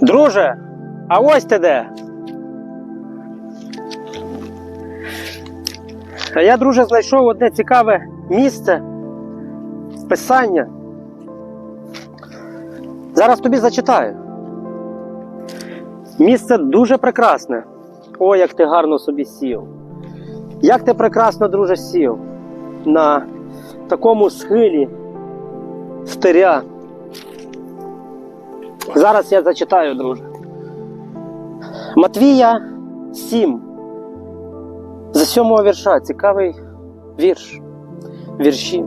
Друже, а ось ти де. А я, друже, знайшов одне цікаве місце писання. Зараз тобі зачитаю. Місце дуже прекрасне. О, як ти гарно собі сів. Як ти прекрасно, друже, сів на такому схилі стиря. Зараз я зачитаю, друже. Матвія 7. За сьомого вірша цікавий вірш. Вірші.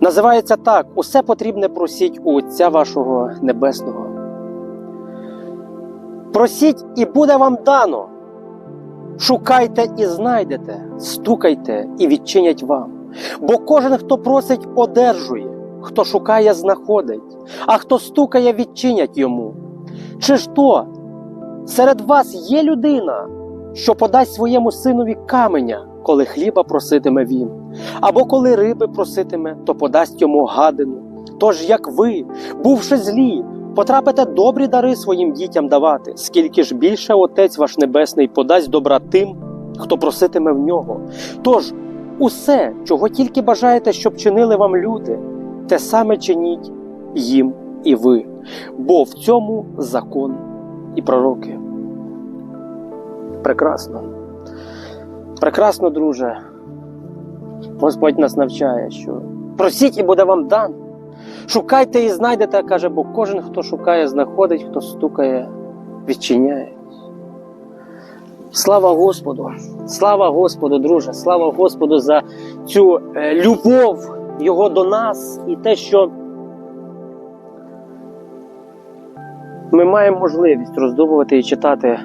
Називається так: Усе потрібне просіть у Отця вашого Небесного. Просіть і буде вам дано. Шукайте і знайдете, стукайте і відчинять вам. Бо кожен, хто просить, одержує, хто шукає, знаходить, а хто стукає, відчинять йому. Чи ж то серед вас є людина, що подасть своєму синові каменя, коли хліба проситиме він, або коли риби проситиме, то подасть йому гадину. Тож, як ви, бувши злі, потрапите добрі дари своїм дітям давати, скільки ж більше Отець ваш Небесний подасть добра тим, хто проситиме в нього. Тож, усе, чого тільки бажаєте, щоб чинили вам люди, те саме чиніть їм і ви, бо в цьому закон і пророки. Прекрасно. Прекрасно, друже. Господь нас навчає, що просіть і буде вам дано. Шукайте і знайдете, каже, бо кожен, хто шукає, знаходить, хто стукає, відчиняє. Слава Господу! Слава Господу, друже! Слава Господу за цю е, любов Його до нас і те, що ми маємо можливість роздумувати і читати.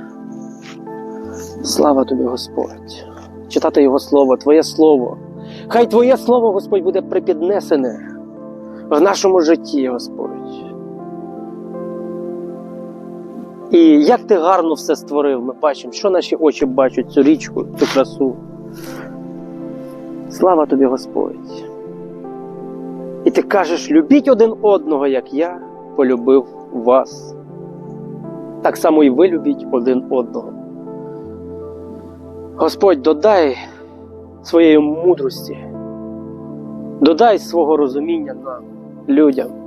Слава тобі, Господь! Читати Його Слово, Твоє Слово. Хай Твоє Слово, Господь, буде припіднесене в нашому житті, Господь. І як ти гарно все створив, ми бачимо, що наші очі бачать цю річку, цю красу. Слава тобі, Господь. Ти кажеш, любіть один одного, як я полюбив вас. Так само і ви любіть один одного. Господь, додай своєї мудрості, додай свого розуміння нам, людям.